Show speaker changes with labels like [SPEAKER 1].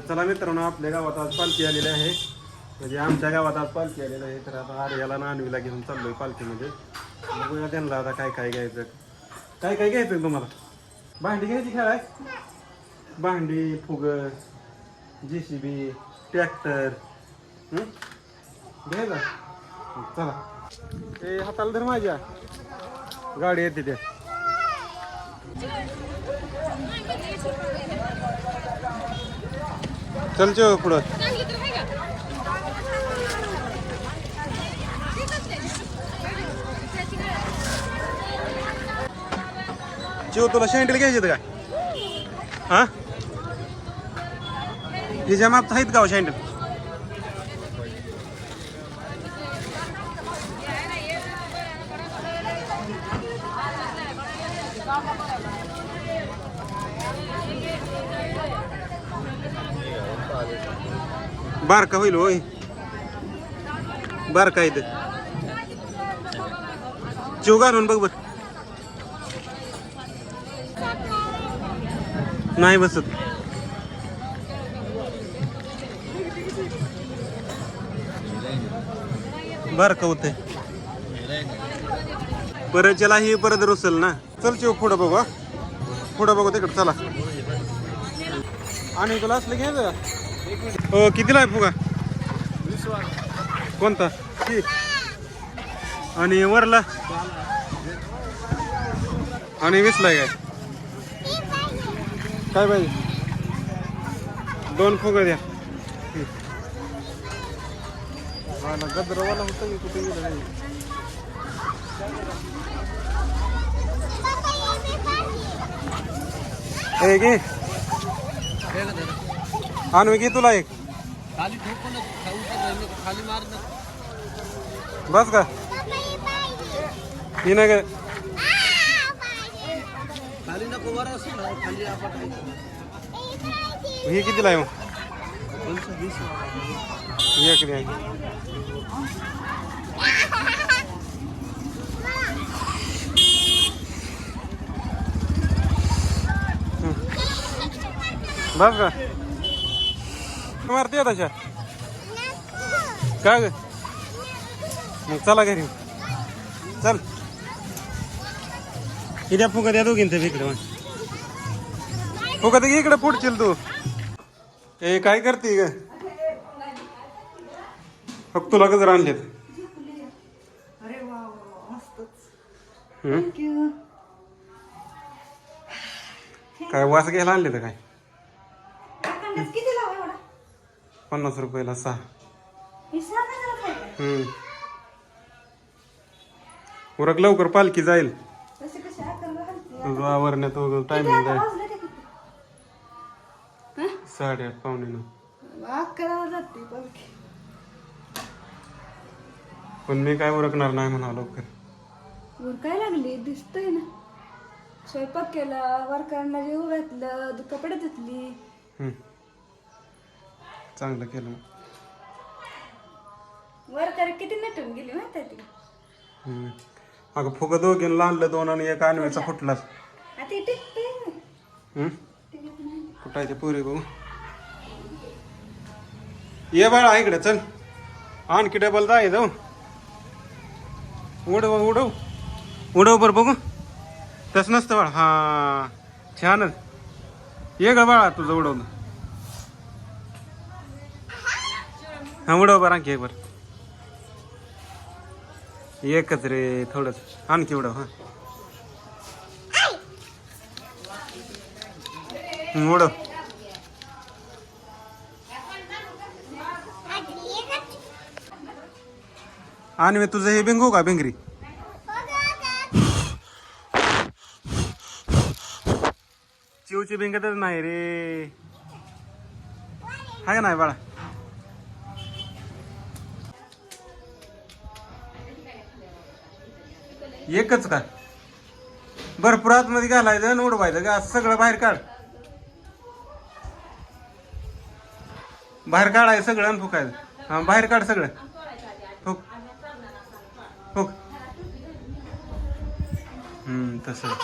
[SPEAKER 1] चला मित्रांनो आपल्या गावात आज पालखी आलेली आहे. म्हणजे आमच्या गावात आज पालखी आलेली आहे. तर आता आर्याला नानवीला घेऊन चाललोय पालखीमध्ये. बघूया त्यांना आता काय काय घ्यायचं. काय काय घ्यायचं तुम्हाला? भांडी घ्यायची खेळाय भांडी फुग जे सी बी ट्रॅक्टर घ्यायचा? चला. ते हाताला धर माझ्या. गाडी येते ते चल चो पुढं. चिव तुला शँडल घ्यायचे का? हा? हिच्या माप आहेत का शँडल बारका होईल होय. बारका इथं. चिव घालून बघ बर. नाही बसत. बारका होत परत चला ही परत रुसल ना. चल चिव पुढं बघू पुढं बघू तिकडं चला. आणि तुला असलं घ्यायचं? हो कितीला आहे फुगा? कोणता. आणि वरला? आणि वीसला काय? काय पाहिजे दोन फुगा द्या. हा ना गजरावाला होतं की कुठे गेलं नाही. हे घे. आणू घे तुला एक
[SPEAKER 2] खाली तर खाली मार
[SPEAKER 1] बस का ही नाही काय
[SPEAKER 2] खाली नको वर असं ना खाली आपण
[SPEAKER 1] ही कितीला आहे मग ही? एक द्या बस का मारते तशा काय ग? मग चला घरी. चल. इथे फुका द्या दोघींचं इकडे मग. फुका दे इकडे पुढशील तू. ए काय करते ग? फक्त तुला कसं आणलेत. काय वास घ्यायला आणले तर काय पन्नास रुपयाला सहा.
[SPEAKER 3] हे?
[SPEAKER 1] हम्म. उरक लवकर पालखी जाईल. आवरण्यात
[SPEAKER 3] किती
[SPEAKER 1] टायमिंग जाईल.
[SPEAKER 3] हं?
[SPEAKER 1] साडेआठ पावणे नऊ.
[SPEAKER 3] अकरा जाते पालखी.
[SPEAKER 1] पण मी काय उरकणार नाही म्हणा लवकर.
[SPEAKER 3] वर काय लागली दिसतंय ना. स्वयंपाक केला वरकरांना जेवू घातलं कपडे धुतली.
[SPEAKER 1] चांगलं केलं
[SPEAKER 3] वरकर किती नटून गेली माहिती आहे ती.
[SPEAKER 1] हम्म. अगं फुगं दोघींना आणलं दोन आणि एक आणवीचा फुटलाच.
[SPEAKER 3] आता ती टिकते.
[SPEAKER 1] हम्म? कुठायचे पुरे भाऊ ये बाळा इकडे चल. आणखी डबल जाय जाऊ उडव उडव. उडव बरं बघू. तस नसतं बाळा. हा छानच ये ग बाळा तुझं उडवलं हा उडव बरं आणखी एक बरं. एकच रे थोडंच. आणखी उडव हा. उडव. आणि मी तुझं हे भिंगू का भिंगरी चिवची भिंगतच नाही रे. हाय का नाही बाळा? एकच का? भरपूर आतमध्ये घालायचं आणि उडवायचं का? सगळं बाहेर काढ. बाहेर काढायचं सगळं आणि फुकायचं. हा बाहेर काढ सगळं. फुक. फुक. हम्म तसं.